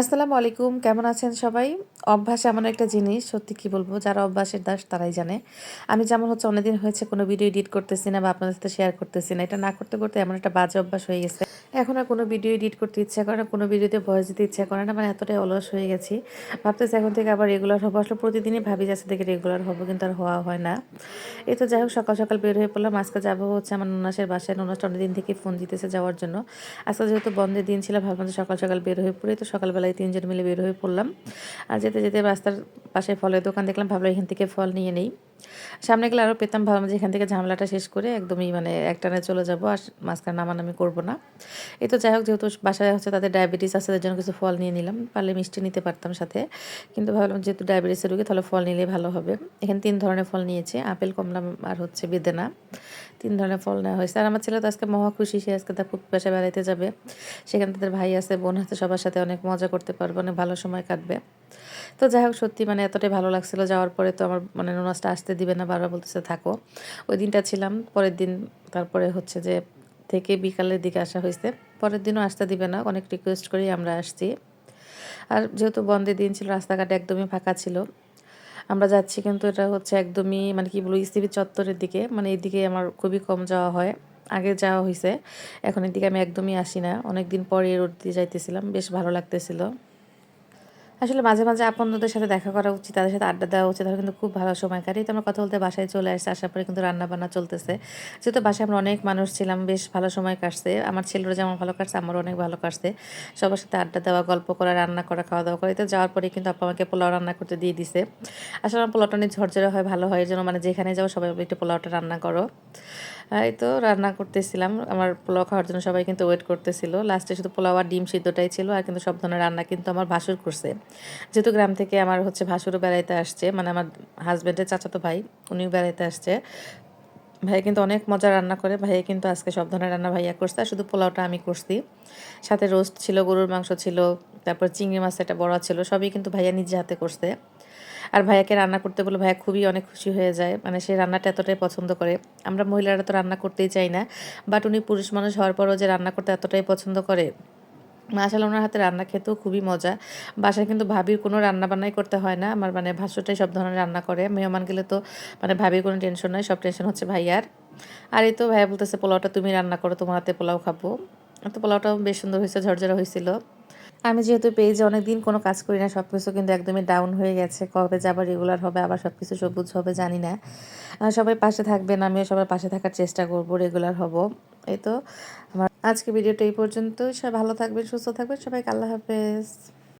আসসালামু আলাইকুম, কেমন আছেন সবাই? অভ্যাস এমন একটা জিনিস, সত্যি কি বলব, যারা অভ্যাসের দাস তারাই জানে। আমি যেমন হচ্ছে অনেকদিন হয়েছে কোনো ভিডিও এডিট করতেছি না বা আপনাদের সাথে শেয়ার করতেছি না, এটা না করতে করতে এমন একটা বাজে অভ্যাস হয়ে গেছে। এখন আর কোনো ভিডিও এডিট করতে ইচ্ছা করে না, কোনো ভিডিওতে ভয়েস দিতে ইচ্ছা করে না মানে এতটাই অলস হয়ে গেছি। ভাবতেছি এখন থেকে আবার রেগুলার হব, আসলে প্রতিদিনই ভাবি যাচ্ছে থেকে রেগুলার হব, কিন্তু আর হওয়া হয় না। এই তো যাই হোক, সকাল সকাল বের হয়ে পড়লাম, আজকে যাব হচ্ছে আমার ননাসের বাসায় ননাসটা অনেকদিন থেকে ফোন দিতেছে যাওয়ার জন্য। আজকে যেহেতু বন্ধের দিন ছিল, ভাবলাম সকাল সকাল বের হয়ে পড়ে, তো সকালবেলায় তিনজন মিলে বের হয়ে পড়লাম। আর যেতে যেতে রাস্তার পাশে ফলের দোকান দেখলাম, ভাবলাম এখান থেকে ফল নিয়ে নেই। সামনে গেলে আরও পেতাম ভাবলাম যে এখান থেকে ঝামেলাটা শেষ করে একদমই মানে একটানে চলে যাব আর মাঝখানে নামানামি করব না। এই তো যাই হোক, যেহেতু বাসায় হচ্ছে তাদের ডায়াবেটিস আছে, তাদের জন্য কিছু ফল নিয়ে নিলাম। পারলে মিষ্টি নিতে পারতাম সাথে। কিন্তু ভাবলাম যেহেতু ডায়াবেটিসের রোগী, তাহলে ফল নিলে ভালো হবে। এখানে তিন ধরনের ফল নিয়েছে, আপেল, কমলা আর হচ্ছে বেদেনা। তিন ধরনের ফল নেওয়া হয়েছে। আর আমার ছেলে তো আজকে মহা খুশি, সে আজকে তার খুব পেশা বেড়াইতে যাবে। সেখানে তাদের ভাই আছে, বোন আছে, সবার সাথে অনেক মজা করতে পারবে, অনেক ভালো সময় কাটবে। তো যাই হোক, সত্যি মানে এতটাই ভালো লাগছিল। যাওয়ার পরে তো আমার মানে নোনাসটা আসতে দিবে না, বারবার বলতেছে থাকো। ওই দিনটা ছিলাম, পরের দিন তারপরে হচ্ছে যে থেকে বিকালের দিকে আসা হয়েছে। পরের দিনও আসতে দিবে না, অনেক রিকোয়েস্ট করেই আমরা আসছি। আর যেহেতু বন্ধের দিন ছিল, রাস্তাঘাট একদমই ফাঁকা ছিল। আমরা যাচ্ছি কিন্তু এটা হচ্ছে একদমই মানে কি বলব, ইসিবি চত্বরের দিকে। মানে এদিকে আমার খুবই কম যাওয়া হয়। আগে যাওয়া হয়েছে, এখন এদিকে আমি একদমই আসি না। অনেক দিন পরে রোড দিয়ে যাইতেছিলাম, বেশ ভালো লাগতেছিল। আসলে মাঝে মাঝে আপনদের সাথে দেখা করা উচিত, তাদের সাথে আড্ডা দেওয়া উচিত। তাহলে কিন্তু খুব ভালো সময় কাটে তো আমরা কথা বলতে বাসায় চলে আসছে, আসার পরে কিন্তু রান্না বান্না চলতেছে। যেহেতু বাসায় আমরা অনেক মানুষ ছিলাম, বেশ ভালো সময় কাটছে। আমার ছেলেরা যেমন ভালো কাটছে, আমারও অনেক ভালো কাটছে। সবার সাথে আড্ডা দেওয়া, গল্প করা, রান্না করা, খাওয়া দাওয়া করে, তো যাওয়ার পরে কিন্তু আপা আমাকে পোলাও রান্না করতে দিয়ে দিছে। আসলে আমার পোলাওটা অনেক ঝরঝরে হয়, ভালো হয় জন্য মানে যেখানে যাব সবাই একটু পোলাওটা রান্না করো। এই তো রান্না করতেছিলাম। আমার পোলাও খাওয়ার জন্য সবাই কিন্তু ওয়েট করতেছিল। লাস্টে শুধু পোলাও আর ডিম সিদ্ধটাই ছিল আর কিন্তু সব ধরনের রান্না কিন্তু আমার ভাসুর করছে। যেহেতু গ্রাম থেকে আমার হচ্ছে ভাসুরও বেড়াইতে আসছে মানে আমার হাজব্যান্ডের চাচাতো ভাই, উনিও বেড়াইতে আসছে। ভাই কিন্তু অনেক মজা রান্না করে, ভাইয়া কিন্তু আজকে সব ধরনের রান্না ভাইয়া করছে আর শুধু পোলাওটা আমি করছি। সাথে রোস্ট ছিল, গরুর মাংস ছিল, তারপর চিংড়ি মাছ একটা বড়া ছিল, সবই কিন্তু ভাইয়া নিজে হাতে করছে। আর ভাইয়াকে রান্না করতে বলে ভাইয়া খুবই অনেক খুশি হয়ে যায়। মানে সে রান্নাটা এতটাই পছন্দ করে। আমরা মহিলারা তো রান্না করতেই চাই না। বাট উনি পুরুষ মানুষ হওয়ার পরও যে রান্না করতে এতটাই পছন্দ করে মাশাল ওনার হাতে রান্না খেতেও খুবই মজা। বাসায় কিন্তু ভাবির কোনো রান্না বান্নাই করতে হয় না। আমার মানে ভাষ্যটাই সব ধরনের রান্না করে। মেহমান গেলে তো মানে ভাবির কোনো টেনশন নয় সব টেনশন হচ্ছে ভাইয়ার। আর এই তো ভাইয়া বলতেছে, পোলাওটা তুমি রান্না করো, তোমার হাতে পোলাও খাব। তো পোলাওটাও বেশ সুন্দর হয়েছে, ঝরঝরা হয়েছিল। আমি যেহেতু পেজে অনেক দিন কোনো কাজ করি না সব কিছু কিন্তু একদমই ডাউন হয়ে গেছে। কবে যে আবার রেগুলার হবে, আবার সব কিছু সবুজ হবে, জানি না। সবাই পাশে থাকবেন, আমিও সবার পাশে থাকার চেষ্টা করব রেগুলার হব। এই তো আমার আজকে ভিডিওটা এই পর্যন্তই। সবাই ভালো থাকবেন, সুস্থ থাকবেন। সবাইকে আল্লাহ হাফেজ।